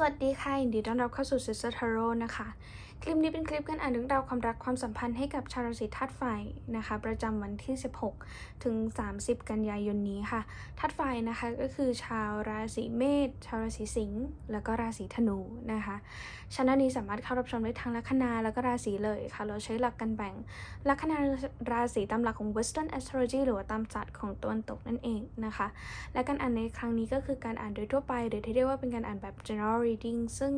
สวัสดีค่ะยินดีต้อนรับเข้าสู่ Sister Tarot นะคะ คลิปนี้เป็นคลิปการอ่านเรื่องราวความรักความสัมพันธ์ให้กับชาวราศีธาตุไฟนะคะ ประจำวันที่ 16 ถึง 30 กันยายนนี้ค่ะธาตุไฟนะคะก็คือชาวราศีเมษชาวราศีสิงห์แล้วก็ราศีธนูนะคะชนะนี้สามารถเข้ารับชมได้ทั้งลัคนาแล้วก็ราศีเลยค่ะ เราใช้หลักการแบ่งลัคนาราศีตามหลักของ Western Astrology หรือว่าตามศาสตร์ของตะวันตกนั่นเองนะคะ และการอ่านในครั้งนี้ก็คือการอ่านโดยทั่วไป หรือที่เรียกว่าเป็นการอ่านแบบ general reading ซึ่ง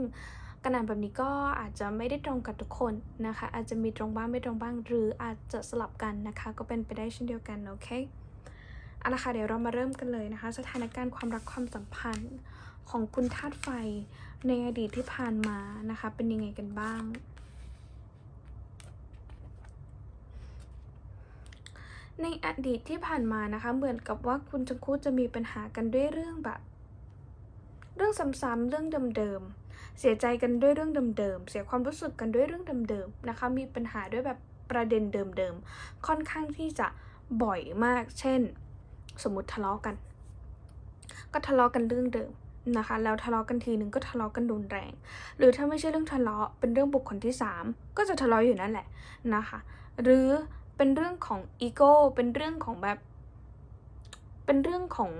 กรอ่านแบบนี้ก็อาจจะไม่ได้ตรงกับทุกคนนะคะ อาจจะมีตรงบ้างไม่ตรงบ้าง หรืออาจจะสลับกันนะคะ ก็เป็นไปได้เช่นเดียวกันโอเคเอาละค่ะเดี๋ยวเรามาเริ่มกันเลยนะคะ สถานการณ์ความรักความสัมพันธ์ของคุณธาตุไฟในอดีตที่ผ่านมานะคะ เป็นยังไงกันบ้าง ในอดีตที่ผ่านมานะคะ เหมือนกับว่าคุณทั้งคู่จะมีปัญหากันด้วยเรื่องแบบ เรื่องซ้ำๆเรื่องเดิมๆ เสียใจกันด้วยเรื่องเดิมๆ เสียความรู้สึกกันด้วยเรื่องเดิมๆ นะคะ มีปัญหาด้วยแบบประเด็นเดิมๆ ค่อนข้างที่จะบ่อยมาก เช่น สมมติทะเลาะกัน ก็ทะเลาะกันเรื่องเดิมนะคะ แล้วทะเลาะกันทีหนึ่งก็ทะเลาะกันรุนแรง หรือถ้าไม่ใช่เรื่องทะเลาะ เป็นเรื่องบุคคลที่สามก็จะทะเลาะอยู่นั่นแหละนะคะ หรือเป็นเรื่องของอีโก้ เป็นเรื่องของแบบ เป็นเรื่องของ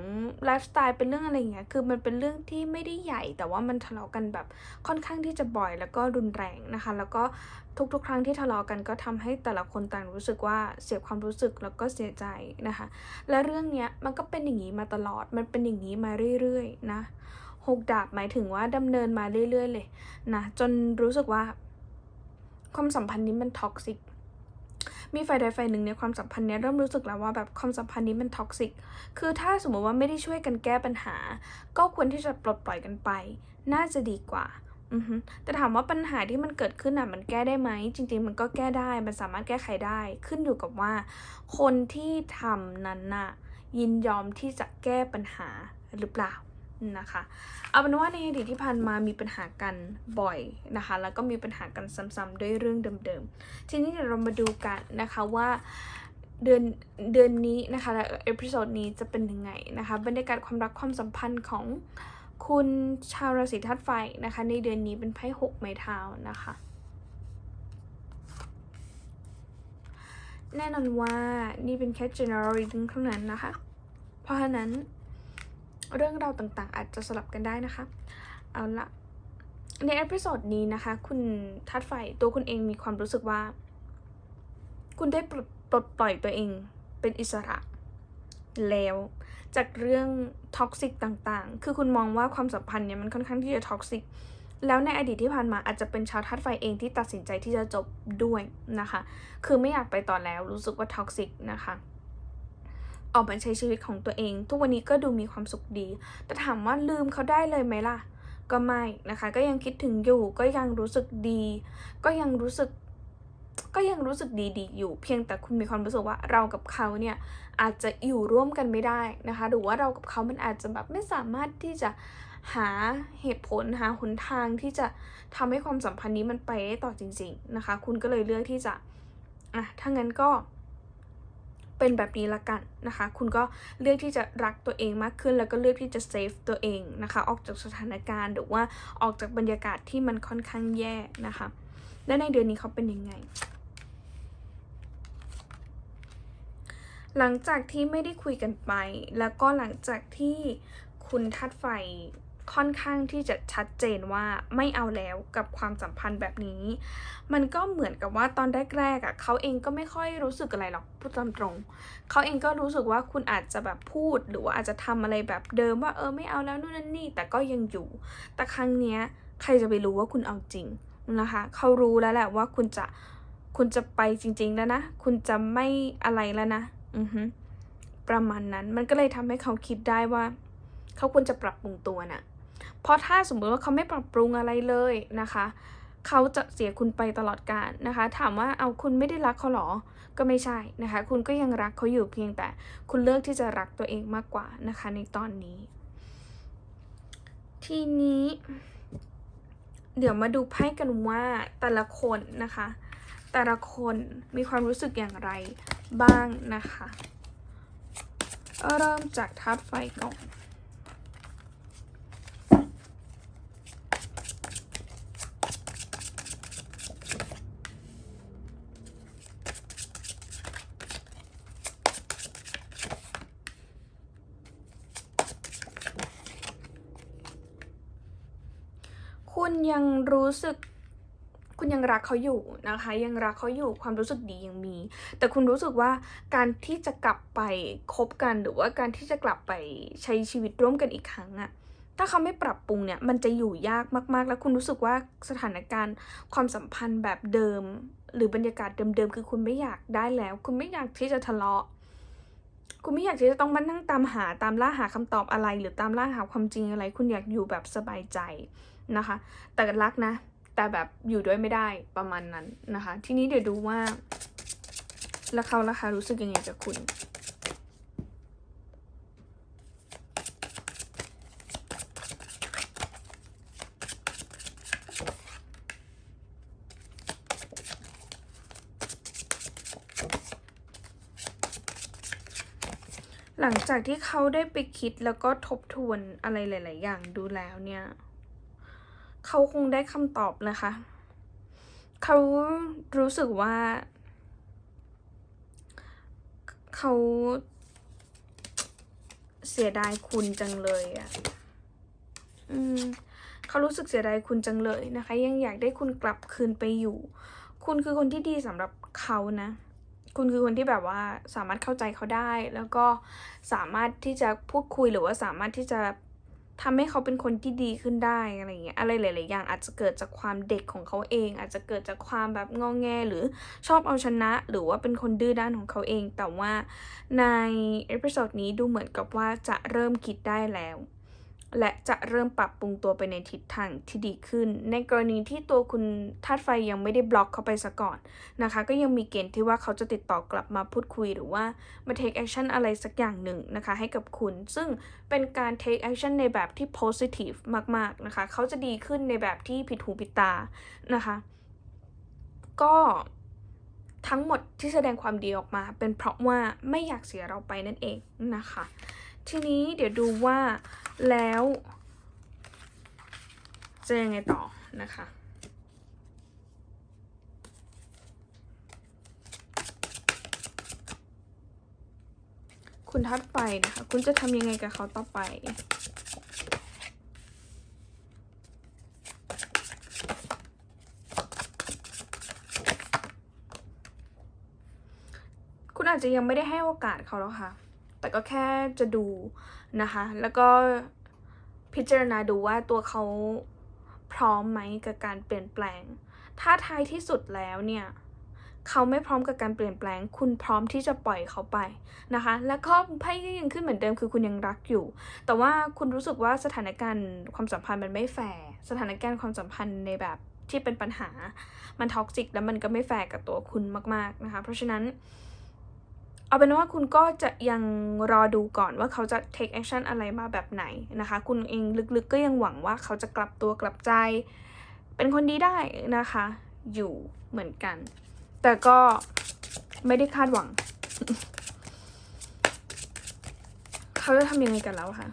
ไลฟ์สไตล์เป็นเรื่องอะไรเงี้ยคือมันเป็นเรื่องที่ไม่ได้ใหญ่ แต่ว่ามันทะเลาะกันแบบค่อนข้างที่จะบ่อยแล้วก็รุนแรงนะคะ แล้วก็ทุกๆ ครั้งที่ทะเลาะกันก็ทำให้แต่ละคนต่างรู้สึกว่าเสียความรู้สึกแล้วก็เสียใจนะคะ และเรื่องเนี้ยมันก็เป็นอย่างนี้มาตลอดมันเป็นอย่างนี้มาเรื่อยๆนะหกดาบหมายถึงว่าดำเนินมาเรื่อยๆเลยนะจนรู้สึกว่าความสัมพันธ์นี้มันท็อกซิก มีฝ่ายใดฝ่ายหนึ่งในความสัมพันธ์เนี้ยเริ่มรู้สึกแล้วว่าแบบความสัมพันธ์นี้มันท็อกซิก คือถ้าสมมติว่าไม่ได้ช่วยกันแก้ปัญหา ก็ควรที่จะปลดปล่อยกันไป น่าจะดีกว่าอือฮึแต่ถามว่าปัญหาที่มันเกิดขึ้นอะมันแก้ได้ไหม จริง ๆ มันก็แก้ได้ มันสามารถแก้ไขได้ ขึ้นอยู่กับว่า คนที่ทำนั้นน่ะยินยอมที่จะแก้ปัญหาหรือเปล่า นะคะ เอาเป็นว่าในอดีตที่ผ่านมามีปัญหากันบ่อยนะคะ แล้วก็มีปัญหากันซ้ำๆด้วยเรื่องเดิมๆ ทีนี้เดี๋ยวเรามาดูกันนะคะว่าเดือนเดือนนี้นะคะและเอพิโซดนี้จะเป็นยังไงนะคะบรรยากาศความรักความสัมพันธ์ของคุณชาวราศีธาตุไฟนะคะ ในเดือนนี้เป็นไพ่หกไม้เท้านะคะแน่นอนว่านี่เป็นแค่ general reading เท่านั้นนะคะ เพราะฉะนั้น เรื่องราวต่างๆ อาจจะสลับกันได้นะคะ เอาละในเอพิโซดนี้นะคะ คุณทัดไฟตัวคุณเองมีความรู้สึกว่า คุณได้ปลดปลดปล่อยตัวเองเป็นอิสระ แล้ว จากเรื่องท็อกซิกต่างๆ คือคุณมองว่าความสัมพันธ์เนี่ยมันค่อนข้างที่จะท็อกซิกแล้วในอดีตที่ผ่านมาอาจจะเป็นชาวทัดไฟเองที่ตัดสินใจที่จะจบด้วยนะคะ คือไม่อยากไปต่อแล้วรู้สึกว่าท็อกซิกนะคะ ออกมาใช้ชีวิตของตัวเอง ทุกวันนี้ก็ดูมีความสุขดี แต่ถามว่าลืมเขาได้เลยไหมล่ะ ก็ไม่นะคะ ก็ยังคิดถึงอยู่ ก็ยังรู้สึกดี ก็ยังรู้สึก ก็ยังรู้สึกดีๆ อยู่ เพียงแต่คุณมีความรู้สึกว่าเรากับเขาเนี่ยอาจจะอยู่ร่วมกันไม่ได้นะคะ หรือว่าเรากับเขามันอาจจะแบบไม่สามารถที่จะหาเหตุผลหาหนทางที่จะทำให้ความสัมพันธ์นี้มันไปได้ต่อจริง ๆนะคะ คุณก็เลยเลือกที่จะอะถ้างั้นก็ เป็นแบบนี้ละกันนะคะ คุณก็เลือกที่จะรักตัวเองมากขึ้น แล้วก็เลือกที่จะเซฟตัวเองนะคะ ออกจากสถานการณ์หรือว่าออกจากบรรยากาศที่มันค่อนข้างแย่นะคะ และในเดือนนี้เขาเป็นยังไงหลังจากที่ไม่ได้คุยกันไป แล้วก็หลังจากที่คุณทัดไฟ ค่อนข้างที่จะชัดเจนว่าไม่เอาแล้วกับความสัมพันธ์แบบนี้ มันก็เหมือนกับว่าตอนแรกๆอะเขาเองก็ไม่ค่อยรู้สึกอะไรหรอกพูดตามตรงเขาเองก็รู้สึกว่าคุณอาจจะแบบพูดหรือว่าอาจจะทำอะไรแบบเดิมว่าเออไม่เอาแล้วนู่นนั่นนี่ แต่ก็ยังอยู่ แต่ครั้งเนี้ยใครจะไปรู้ว่าคุณเอาจริงนะคะเขารู้แล้วแหละว่าคุณจะคุณจะไปจริง ๆ แล้วนะ คุณจะไม่อะไรแล้วนะ อือฮึประมาณนั้น มันก็เลยทำให้เขาคิดได้ว่า เขาควรจะปรับปรุงตัวน่ะ เพราะถ้าสมมติว่าเขาไม่ปรับปรุงอะไรเลยนะคะ เขาจะเสียคุณไปตลอดกาลนะคะ ถามว่าเอาคุณไม่ได้รักเขาหรอ ก็ไม่ใช่นะคะ คุณก็ยังรักเขาอยู่เพียงแต่คุณเลือกที่จะรักตัวเองมากกว่านะคะ ในตอนนี้ ทีนี้ เดี๋ยวมาดูไพ่กันว่าแต่ละคนนะคะ แต่ละคนมีความรู้สึกอย่างไรบ้างนะคะ เริ่มจากธาตุไฟก่อน คุณยังรู้สึก คุณยังรักเขาอยู่นะคะ ยังรักเขาอยู่ความรู้สึกดียังมี แต่คุณรู้สึกว่าการที่จะกลับไปคบกันหรือว่าการที่จะกลับไปใช้ชีวิตร่วมกันอีกครั้งอะถ้าเขาไม่ปรับปรุงเนี่ยมันจะอยู่ยากมาก ๆ แล้วคุณรู้สึกว่าสถานการณ์ความสัมพันธ์แบบเดิม หรือบรรยากาศเดิมๆคือคุณไม่อยากได้แล้ว คุณไม่อยากที่จะทะเลาะคุณไม่อยากที่จะต้องมานั่งตามหาตามล่าหาคำตอบอะไร หรือตามล่าหาความจริงอะไร คุณอยากอยู่แบบสบายใจ นะคะ แต่รักนะ แต่แบบอยู่ด้วยไม่ได้ประมาณนั้นนะคะ ทีนี้เดี๋ยวดูว่าแล้วเขาล่ะคะรู้สึกยังไงกับคุณหลังจากที่เขาได้ไปคิดแล้วก็ทบทวนอะไรหลาย ๆ อย่างดูแล้วเนี่ย เขาคงได้คำตอบนะคะ เขารู้สึกว่า เขาเสียดายคุณจังเลยอะ่ะ อืม เขารู้สึกเสียดายคุณจังเลยนะคะ ยังอยากได้คุณกลับคืนไปอยู่ คุณคือคนที่ดีสำหรับเขานะ คุณคือคนที่แบบว่าสามารถเข้าใจเขาได้ แล้วก็สามารถที่จะพูดคุยหรือว่าสามารถที่จะ ทำให้เขาเป็นคนที่ดีขึ้นได้อะไรเงี้ยอะไรหลาย ๆ อย่างอาจจะเกิดจากความเด็กของเขาเอง อาจจะเกิดจากความแบบงอแงหรือชอบเอาชนะ หรือว่าเป็นคนดื้อด้านของเขาเอง แต่ว่าในเอพิโซดนี้ดูเหมือนกับว่าจะเริ่มคิดได้แล้ว และจะเริ่มปรับปรุงตัวไปในทิศทางที่ดีขึ้น ในกรณีที่ตัวคุณธาตุไฟยังไม่ได้บล็อกเขาไปซะก่อนนะคะ ก็ยังมีเกณฑ์ที่ว่าเขาจะติดต่อกลับมาพูดคุยหรือว่ามา take action อะไรสักอย่างหนึ่งนะคะ ให้กับคุณ ซึ่งเป็นการ take action ในแบบที่ positive มากๆนะคะ เขาจะดีขึ้นในแบบที่ผิดหูผิดตานะคะ ก็ทั้งหมดที่แสดงความดีออกมา เป็นเพราะว่าไม่อยากเสียเราไปนั่นเองนะคะ ทีนี้เดี๋ยวดูว่าแล้วจะยังไงต่อนะคะคุณทัดไปนะคะ คุณจะทำยังไงกับเขาต่อไป คุณอาจจะยังไม่ได้ให้โอกาสเขาแล้วค่ะ แต่ก็แค่จะดูนะคะ แล้วก็พิจารณาดูว่าตัวเขาพร้อมไหมกับการเปลี่ยนแปลง ถ้าท้ายที่สุดแล้วเนี่ยเขาไม่พร้อมกับการเปลี่ยนแปลง คุณพร้อมที่จะปล่อยเขาไปนะคะ แล้วก็ไพ่ก็ยังขึ้นเหมือนเดิมคือคุณยังรักอยู่ แต่ว่าคุณรู้สึกว่าสถานการณ์ความสัมพันธ์มันไม่แฟร์ สถานการณ์ความสัมพันธ์ในแบบที่เป็นปัญหา มันท็อกซิกแล้วมันก็ไม่แฟร์กับตัวคุณมากๆนะคะ เพราะฉะนั้น เอาเป็นว่าคุณก็จะยังรอดูก่อนว่าเขาจะ take action อะไรมาแบบไหนนะคะ คุณเองลึกๆก็ยังหวังว่าเขาจะกลับตัวกลับใจ เป็นคนดีได้นะคะ อยู่เหมือนกัน แต่ก็ไม่ได้คาดหวัง เขาจะทำยังไงกันแล้วคะ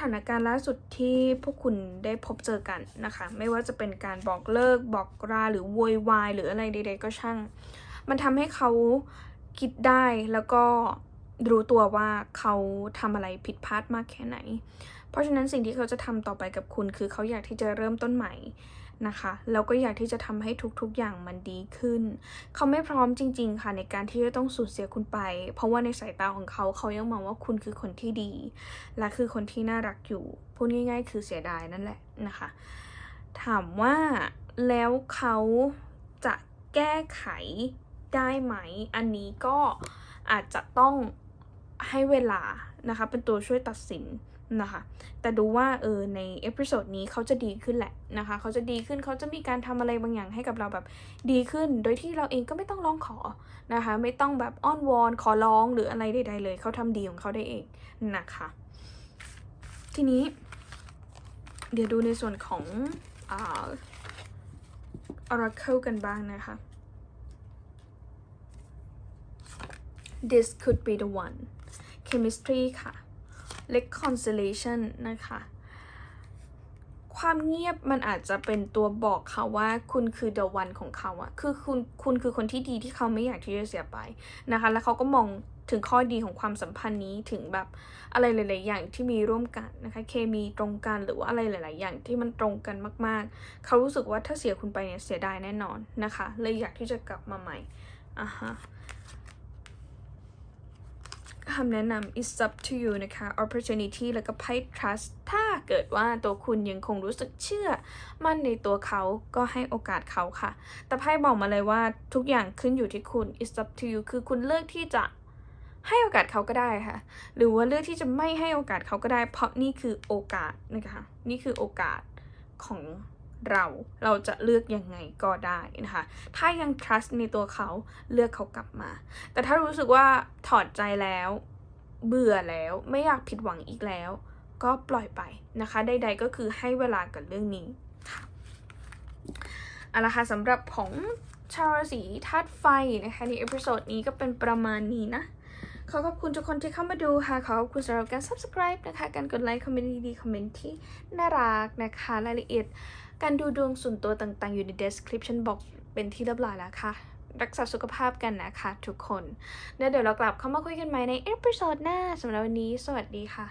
ถานการณ์ล่าสุดที่พวกคุณได้พบเจอกันนะคะ ไม่ว่าจะเป็นการบอกเลิกบอกราหรือโวยวายหรืออะไรใดๆก็ช่าง มันทำให้เขาคิดได้แล้วก็รู้ตัวว่าเขาทำอะไรผิดพลาดมากแค่ไหน เพราะฉะนั้นสิ่งที่เขาจะทำต่อไปกับคุณคือเขาอยากที่จะเริ่มต้นใหม่ นะคะแล้วก็อยากที่จะทำให้ทุกๆอย่างมันดีขึ้น เขาไม่พร้อมจริง ๆ ค่ะในการที่จะต้องสูญเสียคุณไป เพราะว่าในสายตาของเขาเขายังมองว่าคุณคือคนที่ดี และคือคนที่น่ารักอยู่พูดง่าย ๆ คือเสียดายนั่นแหละนะคะ ถามว่าแล้วเขาจะแก้ไขได้ไหม อันนี้ก็อาจจะต้องให้เวลานะคะ เป็นตัวช่วยตัดสิน นะคะ แต่ดูว่าเออในเอพิโซดนี้เขาจะดีขึ้นแหละนะคะ เขาจะดีขึ้นเขาจะมีการทำอะไรบางอย่างให้กับเราแบบดีขึ้น โดยที่เราเองก็ไม่ต้องร้องขอนะคะ ไม่ต้องแบบอ้อนวอนขอร้องหรืออะไรใดๆเลย เขาทำดีของเขาได้เองนะคะ ทีนี้ เดี๋ยวดูในส่วนของอา Oracle กันบ้างนะคะ this could be the one chemistry ค่ะ reconciliation นะคะ ความเงียบมันอาจจะเป็นตัวบอกเขาว่าคุณคือ the one ของเขาอะคือคุณคุณคือคนที่ดีที่เขาไม่อยากที่จะเสียไปนะคะ แล้วเขาก็มองถึงข้อดีของความสัมพันธ์นี้ถึงแบบอะไรหลาย ๆ อย่างที่มีร่วมกันนะคะ เคมีตรงกันหรือว่าอะไรหลาย ๆ อย่างที่มันตรงกันมาก ๆ เขารู้สึกว่าถ้าเสียคุณไปเนี่ยเสียดายแน่นอนนะคะ เลยอยากที่จะกลับมาใหม่อะฮะ คำแนะนำ is up to you นะคะ opportunity แล้วก็ไพ่ trust ถ้าเกิดว่าตัวคุณยังคงรู้สึกเชื่อ มั่นในตัวเขาก็ให้โอกาสเขาค่ะ แต่ไพ่บอกมาเลยว่าทุกอย่างขึ้นอยู่ที่คุณ is up to you คือคุณเลือกที่จะให้โอกาสเขาก็ได้ค่ะ หรือว่าเลือกที่จะไม่ให้โอกาสเขาก็ได้ เพราะนี่คือโอกาสนะคะ นี่คือโอกาสของ เราเราจะเลือกยังไงก็ได้นะคะ ถ้ายัง trust ในตัวเขาเลือกเขากลับมา แต่ถ้ารู้สึกว่าถอดใจแล้ว เบื่อแล้วไม่อยากผิดหวังอีกแล้ว ก็ปล่อยไปนะคะ ใด ๆ ก็คือให้เวลากับเรื่องนี้ค่ะเอาละค่ะสำหรับของชาวราศีธาตุไฟนะคะในเอพิโซดนี้ก็เป็นประมาณนี้นะ ขอขอบคุณทุกคนที่เข้ามาดูค่ะ ขอขอบคุณสำหรับการ subscribe นะคะ การกดไลค์ คอมเมนต์ดีๆคอมเมนต์ที่น่ารักนะคะ รายละเอียด การดูดวงส่วนตัวต่างๆ อยู่ใน description box เป็นที่เรียบร้อยแล้วค่ะ รักษาสุขภาพกันนะคะทุกคน แล้วเดี๋ยวเรากลับเข้ามาคุยกันใหม่ในเอพิโซดหน้าสำหรับวันนี้ สวัสดีค่ะ